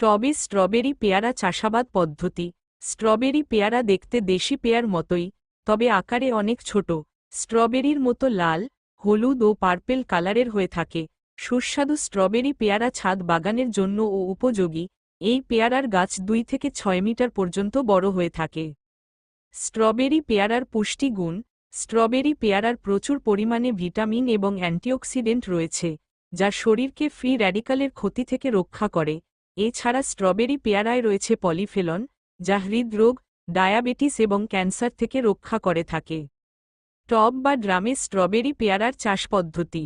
টবে স্ট্রবেরি পেয়ারা চাষাবাদ পদ্ধতি। স্ট্রবেরি পেয়ারা দেখতে দেশি পেয়ার মতোই, তবে আকারে অনেক ছোট। স্ট্রবেরির মতো লাল, হলুদ ও পার্পেল কালারের হয়ে থাকে। সুস্বাদু স্ট্রবেরি পেয়ারা ছাদ বাগানের জন্য ও উপযোগী। এই পেয়ারার গাছ দুই থেকে ছয় মিটার পর্যন্ত বড় হয়ে থাকে। স্ট্রবেরি পেয়ারার পুষ্টিগুণ স্ট্রবেরি পেয়ারার প্রচুর পরিমাণে ভিটামিন এবং অ্যান্টিঅক্সিডেন্ট রয়েছে, যা শরীরকে ফ্রি র্যাডিকালের ক্ষতি থেকে রক্ষা করে। এছাড়া স্ট্রবেরি পেয়ারায় রয়েছে পলিফেলন, যা হৃদরোগ, ডায়াবেটিস এবং ক্যান্সার থেকে রক্ষা করে থাকে। টব বা ড্রামে স্ট্রবেরি পেয়ারার চাষ পদ্ধতি।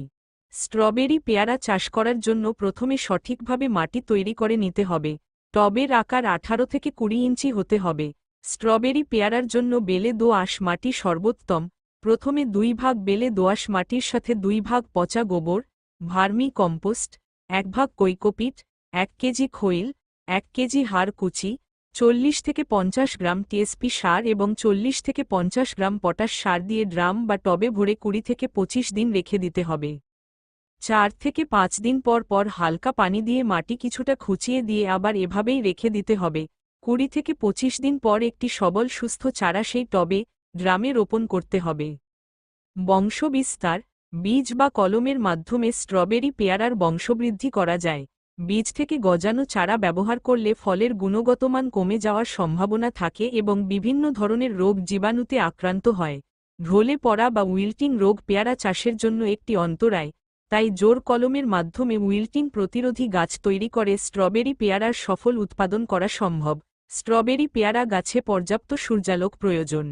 স্ট্রবেরি পেয়ারা চাষ করার জন্য প্রথমে সঠিকভাবে মাটি তৈরি করে নিতে হবে। টবের আকার আঠারো থেকে কুড়ি ইঞ্চি হতে হবে। স্ট্রবেরি পেয়ারার জন্য বেলে দোআঁশ মাটি সর্বোত্তম। প্রথমে দুই ভাগ বেলে দোআঁশ মাটির সাথে দুই ভাগ পচা গোবর, ভার্মি কম্পোস্ট, এক ভাগ কৈকোপিট এক কেজি খৈল, এক কেজি হাড় কুচি, চল্লিশ থেকে পঞ্চাশ গ্রাম টিএসপি সার এবং চল্লিশ থেকে পঞ্চাশ গ্রাম পটাশ সার দিয়ে ড্রাম বা টবে ভরে কুড়ি থেকে পঁচিশ দিন রেখে দিতে হবে। চার থেকে পাঁচ দিন পর পর হালকা পানি দিয়ে মাটি কিছুটা খুঁচিয়ে দিয়ে আবার এভাবেই রেখে দিতে হবে। কুড়ি থেকে পঁচিশ দিন পর একটি সবল সুস্থ চারা সেই টবে, ড্রামে রোপণ করতে হবে। বংশবিস্তার, বীজ বা কলমের মাধ্যমে স্ট্রবেরি পেয়ারার বংশবৃদ্ধি করা যায়। বীজ থেকে গজানো চারা ব্যবহার করলে ফলের গুণগত মান কমে যাওয়ার সম্ভাবনা থাকে এবং বিভিন্ন ধরনের রোগ জীবাণুতে আক্রান্ত হয়। ঢোলে পড়া বা উইল্টিং রোগ পেয়ারা চাষের জন্য একটি অন্তরায়, তাই জোর কলমের মাধ্যমে উইল্টিং প্রতিরোধী গাছ তৈরি করে স্ট্রবেরি পেয়ারার সফল উৎপাদন করা সম্ভব। স্ট্রবেরি পেয়ারা গাছে পর্যাপ্ত সূর্যালোক প্রয়োজন।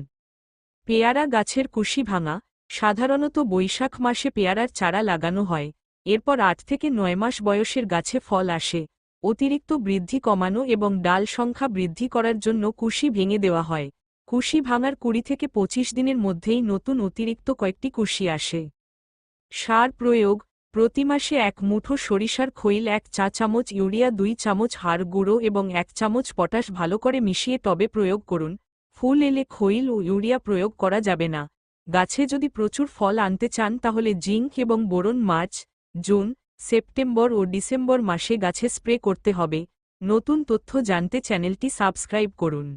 পেয়ারা গাছের কুশি ভাঙা, সাধারণত বৈশাখ মাসে পেয়ারার চারা লাগানো হয়। এরপর আট থেকে নয় মাস বয়সের গাছে ফল আসে। অতিরিক্ত বৃদ্ধি কমানো এবং ডাল সংখ্যা বৃদ্ধি করার জন্য কুশি ভেঙে দেওয়া হয়। কুশি ভাঙার কুড়ি থেকে পঁচিশ দিনের মধ্যেই নতুন অতিরিক্ত কয়েকটি কুশি আসে। সার প্রয়োগ, প্রতি মাসে এক মুঠো সরিষার খৈল, এক চা চামচ ইউরিয়া, দুই চামচ হাড় গুঁড়ো এবং এক চামচ পটাশ ভালো করে মিশিয়ে টবে প্রয়োগ করুন। ফুল এলে খৈল ও ইউরিয়া প্রয়োগ করা যাবে না। গাছে যদি প্রচুর ফল আনতে চান তাহলে জিঙ্ক এবং বোরন মার্চ জুন, সেপ্টেম্বর ও ডিসেম্বর মাসে গাছে স্প্রে করতে হবে। নতুন তথ্য জানতে চ্যানেলটি সাবস্ক্রাইব করুন।